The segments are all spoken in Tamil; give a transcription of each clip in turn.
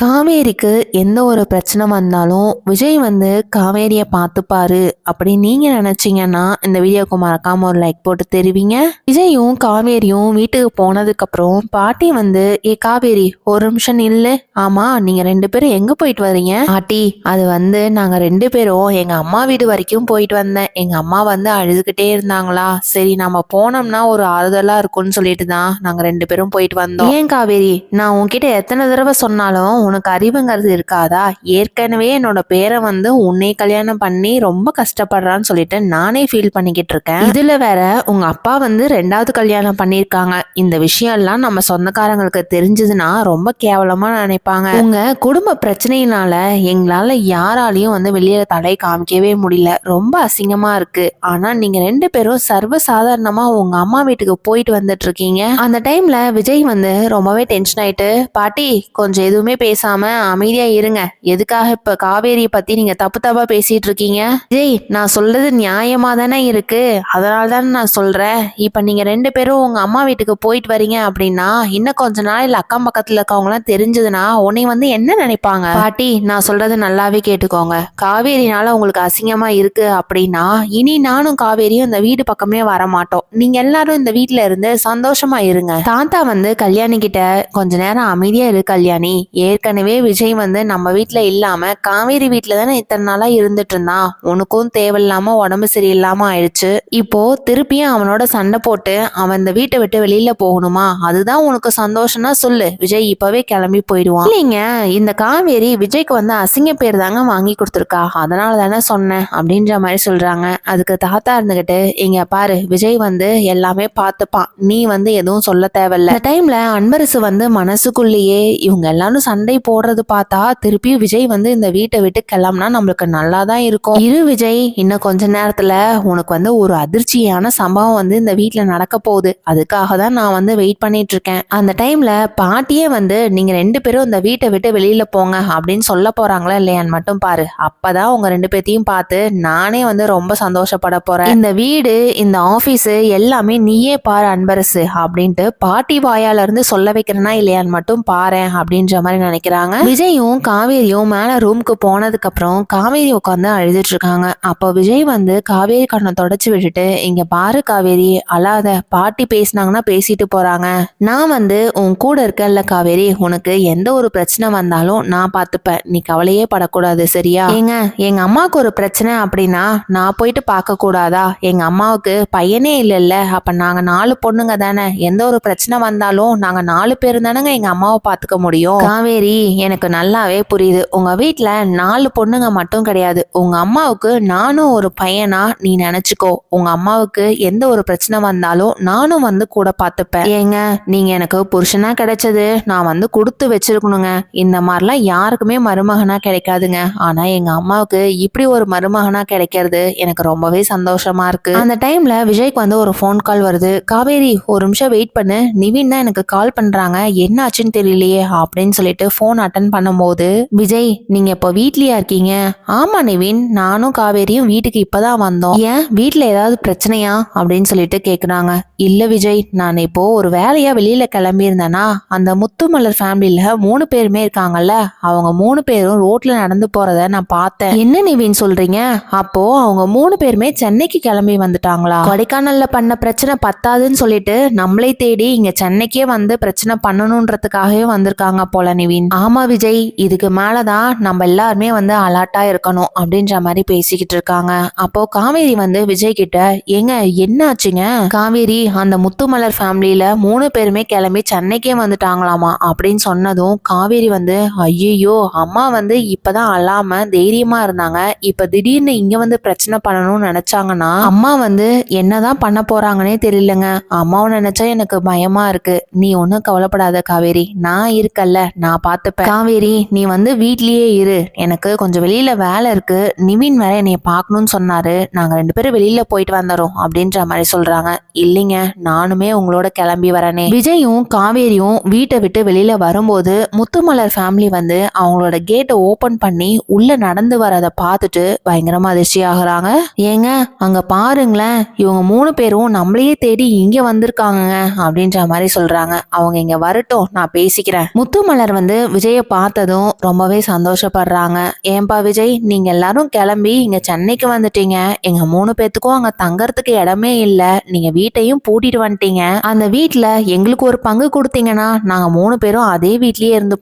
காவேரிக்கு எந்த ஒரு பிரச்சனை வந்தாலும் விஜய் வந்து காவேரியை பார்த்துப்பாரு அப்படின்னு நீங்க நினைச்சீங்கன்னா இந்த வீடியோக்கு மறக்காம ஒரு லைக் போட்டு தெரிவிங்க. விஜயும் காவேரியும் வீட்டுக்கு போனதுக்கு அப்புறம் பாட்டி வந்து ஏ காவேரி ஒரு நிமிஷம் நில்லு. ஆமா நீங்க ரெண்டு பேரும் எங்க போயிட்டு வர்றீங்க? பாட்டி அது வந்து நாங்க ரெண்டு பேரும் எங்க அம்மா வீடு வரைக்கும் போயிட்டு வந்தேன். எங்க அம்மா வந்து அழுதுகிட்டே இருந்தாங்களா? சரி நம்ம போனோம்னா ஒரு ஆறுதலா இருக்கும்னு சொல்லிட்டு தான் நாங்க ரெண்டு பேரும் போயிட்டு வந்தோம். ஏன் காவேரி நான் உன்கிட்ட எத்தனை தடவை சொன்னாலும் உனக்கு அறிவுங்கிறது இருக்காதா? ஏற்கனவே என்னோட பேரை வந்து உன்னை கல்யாணம் பண்ணி ரொம்ப கஷ்டப்படுறான்னு சொல்லிட்டு நானே ஃபீல் பண்ணிக்கிட்டு இருக்கேன். இதுல வேற உங்க அப்பா வந்து ரெண்டாவது கல்யாணம் பண்ணியிருக்காங்க. இந்த விஷயம் எல்லாம் நம்ம சொந்தக்காரங்களுக்கு தெரிஞ்சதுன்னா ரொம்ப கேவலமா நினைப்பாங்க. உங்க குடும்ப பிரச்சனையினால எங்களால யாராலையும் வந்து வெளியில தலை காமிக்கவே முடியல. ரொம்ப அசிங்கமா இருக்கு. ஆனா நீங்க ரெண்டு பேரும் சர்வ சாதாரணமா உங்க அம்மா வீட்டுக்கு போயிட்டு வந்துட்டு இருக்கீங்க. அந்த டைம்ல விஜய் வந்து ரொம்பவே டென்ஷன் ஆயிட்டு பாட்டி கொஞ்சம் எதுவுமே பேசாம அமைதியா இருங்க. எதுக்காக இப்ப காவேரி பத்தி நீங்க தப்பு தப்பா பேசிட்டு இருக்கீங்க? விஜய் நான் சொல்றது நியாயமா தானே இருக்கு. அதனால தானே நான் சொல்றேன். இப்ப நீங்க ரெண்டு பேரும் உங்க அம்மா வீட்டுக்கு போயிட்டு வரீங்க அப்படின்னா இன்னும் கொஞ்ச நாள் அக்கம் பக்கத்துல இருக்கவங்க எல்லாம் தெரிஞ்சதுன்னா உன்னை வந்து என்ன நினைப்பாங்க? பாட்டி நான் சொல்றது நல்லாவே கேட்டுக்கோங்க. காவேரினால உங்களுக்கு அசிங்கமா இருக்கு அப்படின்னா இனி நானும் காவேரியும் இந்த வீடு பக்கமே வர மாட்டோம் நீங்க எல்லாரும் இந்த வீட்ல இருந்து சந்தோஷமா இருங்க. தாத்தா வந்து கல்யாணி கிட்ட கொஞ்ச நேரம் அமைதியா இரு கல்யாணி. ஏற்கனவே விஜய் வந்து நம்ம வீட்டில் இல்லாமல் காவேரி வீட்டில் தானே இத்தனை நாளாக இருந்துட்டு இருந்தான். உனக்கும் தேவையில்லாமல் உடம்பு சரியில்லாமல் ஆயிடுச்சு. இப்போ திருப்பியும் அவனோட சண்டை போட்டு அவன் இந்த வீட்டை விட்டு வெளியில போகணுமா? அதுதான் உனக்கு சந்தோஷம்னா சொல்லு. விஜய் இப்பவே கிளம்பி போயிடுவான். இல்லைங்க இந்த காவேரி விஜய்க்கு வந்து அசிங்க பேர் தாங்க வாங்கி கொடுத்துருக்கா. அதனால தானே சொன்னேன் அப்படின்ற மாதிரி சொல்றாங்க. அதுக்கு தாத்தா இருந்துகிட்டு இங்க பாரு விஜய் வந்து எல்லாமே பார்த்துப்பான். நீ வந்து எதுவும் சொல்ல தேவையில்ல. டைமில் டைம்ல அன்பரசு வந்து மனசுக்குள்ளேயே இவங்க எல்லாரும் சண்டை போடுறது பார்த்தா திருப்பி விஜய் வந்து இந்த வீட்டை விட்டு கிளம்புனா நம்மளுக்கு நல்லா தான் இருக்கும். இரு விஜய் இன்னும் கொஞ்ச நேரத்துல உனக்கு வந்து ஒரு அதிர்ச்சியான சம்பவம் வந்து இந்த வீட்டுல நடக்க போகுது. அதுக்காக தான் நான் வந்து வெயிட் பண்ணிட்டு இருக்கேன் அந்த டைம்ல பாட்டியே வந்து நீங்க ரெண்டு பேரும் இந்த வீட்டை விட்டு வெளியில போங்க அப்படின்னு சொல்ல போறாங்களா இல்லையான்னு மட்டும் பாரு. அப்பதான் உங்க ரெண்டு பேர்த்தையும் பார்த்து நானே வந்து ரொம்ப சந்தோஷப்பட போறேன். இந்த வீடு இந்த ஆபீஸ் எல்லாமே நீயே பாரு அன்பரசு அப்படின்ட்டு பாட்டி வாயால இருந்து சொல்ல வைக்கிறேனா இல்லையான்னு மட்டும் பாரு அப்படின்ற மாதிரி நினைக்கிறாங்க விஜயும் காவேரியும் மேல ரூமுக்கு போனதுக்கு அப்புறம் காவேரி உட்காந்து அழுதுட்டு இருக்காங்க அப்போ விஜய் வந்து காவேரி கண்ணை தொடச்சு விட்டுட்டு இங்க பாரு காவேரி அழாத பாட்டி பேசினாங்கன்னா பேசிட்டு போறாங்க. நான் வந்து உன் கூட இருக்கல்ல காவேரி உனக்கு எந்த ஒரு பிரச்சனை வந்தாலும் நான் பார்த்துப்பேன் நீ கவலையே படக்கூடாது சரியா? ஏங்க எங்க அம்மாவுக்கு ஒரு பிரச்சனை அப்படின்னா நான் போயிட்டு பார்க்க கூடாதா? எங்க அம்மாவுக்கு பையனே இல்லைல்ல. அப்ப நாங்க நாலு பொண்ணுங்க தானே. எந்த ஒரு பிரச்சனை வந்தாலும் நாங்க நாலு பேர் தானேங்க எங்க அம்மாவை பார்த்துக்க முடியும். காவேரி எனக்கு நல்லாவே புரியுது. உங்கள் வீட்டில் நாலு பொண்ணுங்க மட்டும் கிடையாது. உங்கள் அம்மாவுக்கு நானும் ஒரு பையனா நீ நினச்சிக்கோ. உங்கள் அம்மாவுக்கு எந்த ஒரு பிரச்சனை வந்தாலும் நானும் வந்து கூட பார்த்துப்பேன். ஏங்க நீங்கள் எனக்கு புருஷனா கிடைச்சது நான் வந்து கொடுத்து வச்சிருக்கணுங்க. இந்த மாதிரிலாம் யாருக்குமே மருமகனாக கிடைக்காதுங்க. ஆனால் எங்கள் அம்மாவுக்கு இப்படி ஒரு மருமகனாக கிடைக்கிறது எனக்கு ரொம்பவே சந்தோஷமாக இருக்குது அந்த டைமில் விஜய்க்கு வந்து ஒரு ஃபோன் கால் வருது. காவேரி ஒரு நிமிஷம் வெயிட் பண்ணு. நிவின் தான் எனக்கு கால் பண்ணுறாங்க என்ன ஆச்சுன்னு தெரியலையே அப்படின்னு சொல்லிட்டு ஃபோன் ஃபோன் அட்டன் பண்ணும்போது விஜய் நீங்க இப்போ வீட்லயா இருக்கீங்க? ஆமா நிவின். நானும் காவேரியும் வீட்டுக்கு இப்பதான் வந்தோம். ஏன்? வீட்டுல ஏதாவது பிரச்சனையா? அப்படின்னு சொல்லிட்டு கேக்குறாங்க. இல்ல விஜய். நான் இப்போ ஒரு வேலையா வெளியில கிளம்பி இருந்தேனா அந்த முத்துமலர் ஃபேமிலியில மூணு பேருமே இருக்காங்கல்ல அவங்க மூணு பேரும் ரோட்ல நடந்து போறத நான் பார்த்தேன். என்ன நிவின் சொல்றீங்க? அப்போ அவங்க மூணு பேருமே சென்னைக்கு கிளம்பி வந்துட்டாங்களா? கொடைக்கானல்ல பண்ண பிரச்சனை பத்தாதுன்னு சொல்லிட்டு நம்மளை தேடி இங்க சென்னைக்கே வந்து பிரச்சனை பண்ணணுன்றதுக்காகவே வந்திருக்காங்க போல நிவின். ஆமா விஜய் இதுக்கு மேலதான் நம்ம எல்லாருமே வந்து அலர்ட்டா இருக்கணும் அப்படின்ற மாதிரி பேசிக்கிட்டு இருக்காங்க. அப்போ காவேரி வந்து விஜய் கிட்ட ஏங்க என்ன ஆச்சுங்க காவேரி அந்த முத்துமலர் ஃபேமிலியில மூணு பேருமே கிளம்பி சென்னைக்கே வந்துட்டாங்களாமா அப்படின்னு சொன்னதும் காவேரி வந்து ஐயோ அம்மா வந்து இப்பதான் அல்லாம தைரியமா இருந்தாங்க. இப்ப திடீர்னு இங்க வந்து பிரச்சனை பண்ணணும்னு நினைச்சாங்கன்னா அம்மா வந்து என்னதான் பண்ண போறாங்கன்னே தெரியலங்க. அம்மாவை நினைச்சா எனக்கு பயமா இருக்கு. நீ ஒன்னும் கவலைப்படாத காவேரி. நான் இருக்கல்ல. நான் பார்த்துப்பேன். காவேரி நீ வந்து வீட்லயே இரு. எனக்கு கொஞ்சம் வெளியில வேலை இருக்கு. நிவின் வேற என்னைய பார்க்கணும்னு சொன்னாரு. நாங்க ரெண்டு பேரும் வெளியில போயிட்டு வந்துடுறோம் அப்படின்ற மாதிரி சொல்றாங்க. இல்லைங்க நானுமே உங்களோட கிளம்பி வரனே. விஜயும் காவேரியும் வீட்டை விட்டு வெளியில வரும்போது முத்துமலர் ஃபேமிலி வந்து அவங்களோட கேட்டை ஓபன் பண்ணி உள்ள நடந்து வரதை பார்த்துட்டு பயங்கரமா அதிர்ச்சி ஆகுறாங்க. ஏங்க அங்க பாருங்களேன். இவங்க மூணு பேரும் நம்மளையே தேடி இங்க வந்திருக்காங்க அப்படின்ற மாதிரி சொல்றாங்க. அவங்க இங்க வரட்டும் நான் பேசிக்கிறேன். முத்துமலர் வந்து விஜயை பார்த்ததும் ரொம்பவே சந்தோஷப்படுறாங்க. ஏன்பா விஜய் நீங்கள் எல்லாரும் கிளம்பி இங்கே சென்னைக்கு வந்துட்டீங்க. எங்கள் மூணு பேத்துக்கும் அங்கே தங்கறதுக்கு இடமே இல்லை. நீங்கள் வீட்டையும் பூட்டிட்டு வந்துட்டீங்க. அந்த வீட்டில் எங்களுக்கு ஒரு பங்கு கொடுத்தீங்கன்னா நாங்கள் மூணு பேரும் அதே வீட்லேயே இருந்து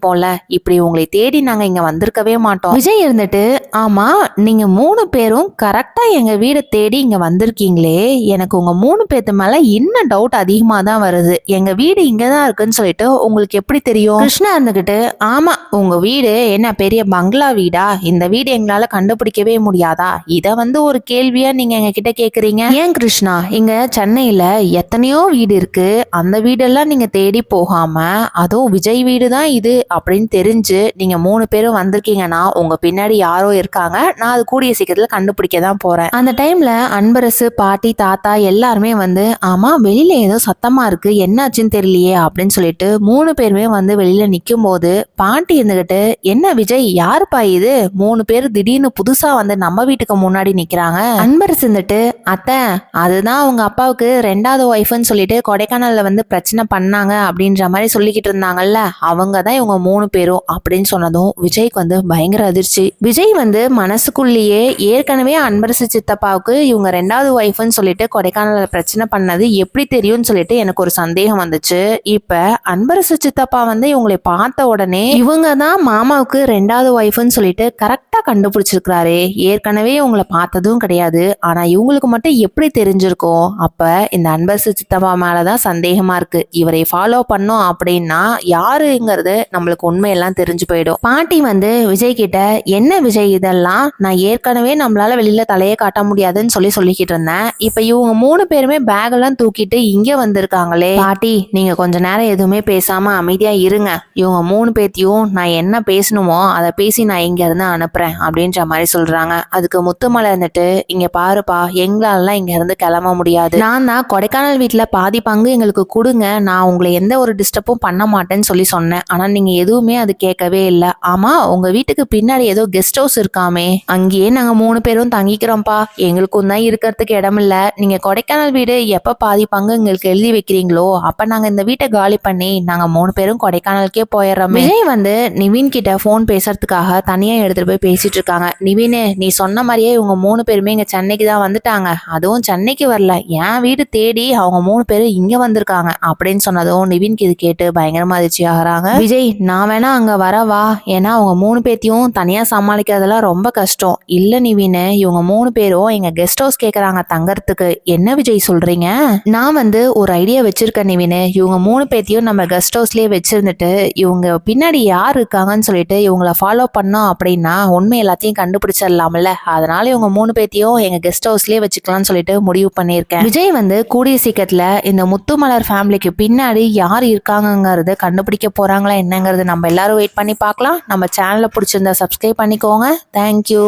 இப்படி உங்களை தேடி நாங்கள் இங்கே வந்திருக்கவே மாட்டோம். விஜய் இருந்துட்டு ஆமாம் நீங்கள் மூணு பேரும் கரெக்டாக எங்கள் வீடை தேடி இங்கே வந்திருக்கீங்களே. எனக்கு உங்கள் மூணு பேத்து மேலே இன்னும் டவுட் அதிகமாக தான் வருது. எங்கள் வீடு இங்கே தான் இருக்குன்னு சொல்லிட்டு உங்களுக்கு எப்படி தெரியும்? கிருஷ்ணா இருந்துக்கிட்டு ஆமா உங்க வீடு என்ன பெரிய பங்களா வீடா? இந்த வீடு எங்களால கண்டுபிடிக்கவே முடியாதா? இத வந்து ஒரு கேள்வியா நீங்க எங்க கிட்ட கேக்குறீங்க? ஏன் கிருஷ்ணா இங்க சென்னையில எத்தனையோ வீடு இருக்கு. அந்த வீடெல்லாம் நீங்க தேடி போகாம அதுவும் விஜய் வீடு தான் இது அப்படின்னு தெரிஞ்சு நீங்க மூணு பேரும் வந்திருக்கீங்கன்னா உங்க பின்னாடி யாரோ இருக்காங்க. நான் அது கூடிய சீக்கிரத்துல கண்டுபிடிக்க தான் போறேன். அந்த டைம்ல அன்பரசு பாட்டி தாத்தா எல்லாருமே வந்து ஆமா வெளியில ஏதோ சத்தமா இருக்கு. என்னாச்சுன்னு தெரியலையே அப்படின்னு சொல்லிட்டு மூணு பேருமே வந்து வெளியில நிற்கும் போது பாட்டி இருந்துகிட்டு என்ன விஜய் யாருப்பா இது? மூணு பேர் திடீர்னு புதுசா வந்து நம்ம வீட்டுக்கு முன்னாடி நிக்கிறாங்க. அன்பரசு இருந்துட்டு அத்தை அதுதான் அவங்க அப்பாவுக்கு ரெண்டாவது ஒய்ஃப்னு சொல்லிட்டு கொடைக்கானல்ல வந்து பிரச்சனை பண்ணாங்க அப்படின்ற மாதிரி சொல்லிக்கிட்டு இருந்தாங்கல்ல. அவங்க தான் இவங்க மூணு பேரும் அப்படின்னு சொன்னதும் விஜய்க்கு வந்து பயங்கர அதிர்ச்சி. விஜய் வந்து மனசுக்குள்ளேயே ஏற்கனவே அன்பரசு சித்தப்பாவுக்கு இவங்க ரெண்டாவது ஒய்ஃப்னு சொல்லிட்டு கொடைக்கானல்ல பிரச்சனை பண்ணது எப்படி தெரியும்னு சொல்லிட்டு எனக்கு ஒரு சந்தேகம் வந்துச்சு. இப்ப அன்பரசு சித்தப்பா வந்து இவங்களை பார்த்த உடனே இவங்க தான் மாமாவுக்கு ரெண்டாவது ஒய்ஃப்னு சொல்லிட்டு கரெக்டா கண்டுபிடிச்சிருக்கிறாரு. ஏற்கனவே இவங்களை பார்த்ததும் கிடையாது. ஆனா இவங்களுக்கு மட்டும் எப்படி தெரிஞ்சிருக்கும் அப்ப இந்த அன்பரசு சித்தப்பா மேலதான் சந்தேகமா இருக்கு. இவரை ஃபாலோ பண்ணோம் அப்படின்னா யாருங்கிறது நம்மளுக்கு உண்மையெல்லாம் தெரிஞ்சு போயிடும். பாட்டி வந்து விஜய் கிட்ட என்ன விஜய் இதெல்லாம்? நான் ஏற்கனவே நம்மளால வெளியில தலையை காட்ட முடியாதுன்னு சொல்லி சொல்லிக்கிட்டு இருந்தேன். இப்ப இவங்க மூணு பேருமே பேக் எல்லாம் தூக்கிட்டு இங்க வந்திருக்காங்களே. பாட்டி நீங்க கொஞ்ச நேரம் எதுவுமே பேசாம அமைதியா இருங்க. இவங்க மூணு பேத்தியும் நான் என்ன பேசணுமோ அதை பேசி நான் இங்கேருந்து அனுப்புகிறேன் அப்படின்ற மாதிரி சொல்கிறாங்க அதுக்கு முத்துமலை இருந்துட்டு இங்கே பாருப்பா எங்களாலலாம் இங்கேருந்து கிளம்ப முடியாது. நான் தான் கொடைக்கானல் வீட்டில் பாதி பங்கு எங்களுக்கு கொடுங்க. நான் உங்களை எந்த ஒரு டிஸ்டர்பும் பண்ண மாட்டேன்னு சொல்லி சொன்னேன். ஆனால் நீங்கள் எதுவுமே அது கேட்கவே இல்லை. ஆமாம் உங்கள் வீட்டுக்கு பின்னாடி ஏதோ கெஸ்ட் ஹவுஸ் இருக்காமே. அங்கேயே நாங்கள் மூணு பேரும் தங்கிக்கிறோம்ப்பா. எங்களுக்கும் தான் இருக்கிறதுக்கு இடம் இல்லை. நீங்கள் கொடைக்கானல் வீடு எப்போ பாதி பங்கு எங்களுக்கு எழுதி வைக்கிறீங்களோ அப்போ நாங்கள் இந்த வீட்டை காலி பண்ணி நாங்கள் மூணு பேரும் கொடைக்கானலுக்கே போயிடுறோமே. விஜய் வந்து நிவின் கிட்ட ஃபோன் பேசுறதுக்காக தனியாக எடுத்துகிட்டு போய் பேசிட்டு இருக்காங்க. நிவினு நீ சொன்ன மாதிரியே இவங்க மூணு பேருமே இங்கே சென்னைக்கு தான் வந்துட்டாங்க. அதுவும் சென்னைக்கு வரல. என் வீடு தேடி அவங்க மூணு பேரும் இங்கே வந்திருக்காங்க அப்படின்னு சொன்னதும் நிவின்க்கு இது கேட்டு பயங்கரமா அதிர்ச்சி ஆகுறாங்க. விஜய் நான் வேணா அங்க வரவா ஏன்னா அவங்க மூணு பேர்த்தையும் தனியா சமாளிக்கிறதெல்லாம் ரொம்ப கஷ்டம். இல்ல நிவினு இவங்க மூணு பேரும் எங்க கெஸ்ட் ஹவுஸ் கேக்குறாங்க தங்கறதுக்கு. என்ன விஜய் சொல்றீங்க? நான் வந்து ஒரு ஐடியா வச்சிருக்கேன் நிவினு. இவங்க மூணு பேர்த்தையும் நம்ம கெஸ்ட் ஹவுஸ்லயே வச்சிருந்துட்டு இவங்க பின்னாடி யார் இருக்காங்கன்னு சொல்லிட்டு இவங்களை ஃபாலோ பண்ணோம் அப்படின்னா உண்மை எல்லாத்தையும் கண்டுபிடிச்சிடலாம்ல. அதனால இவங்க மூணு பேத்தையும் எங்க கெஸ்ட் ஹவுஸ்லயே வச்சுக்கலாம்னு சொல்லிட்டு முடிவு பண்ணியிருக்கேன். விஜய் வந்து கூடிய சீக்கிரத்துல இந்த முத்துமலர் ஃபேமிலிக்கு பின்னாடி யார் இருக்காங்கங்கிறத கண்டுபிடிக்க போறாங்களா என்னங்கிறது நம்ம எல்லாரும் வெயிட் பண்ணி பார்க்கலாம். நம்ம சேனலை பிடிச்சிருந்தா சப்ஸ்கிரைப் பண்ணிக்கோங்க. தேங்க்யூ